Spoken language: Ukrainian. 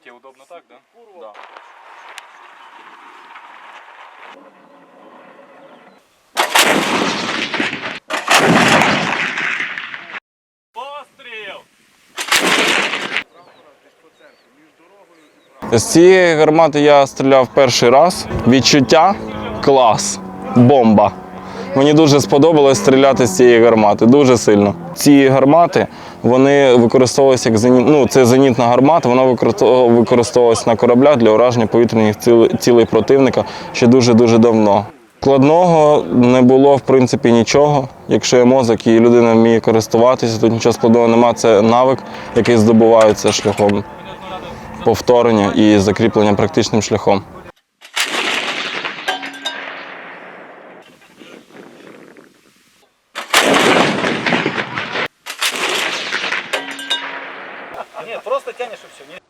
Тебе удобно так, да? Да. З цієї гармати я стріляв перший раз. Відчуття клас, бомба. Мені дуже сподобалось стріляти з цієї гармати, дуже сильно. Ці гармати вони використовувалися як зеніт, ну, це зенітна гармата, вона використовувалася на кораблях для ураження повітряних ціл- цілей противника ще дуже-дуже давно. Складного не було в принципі нічого. Якщо є мозок і людина вміє користуватися, тут нічого складного немає. Це навик, який здобувається шляхом повторення і закріплення практичним шляхом. Ні, просто тянеш і все.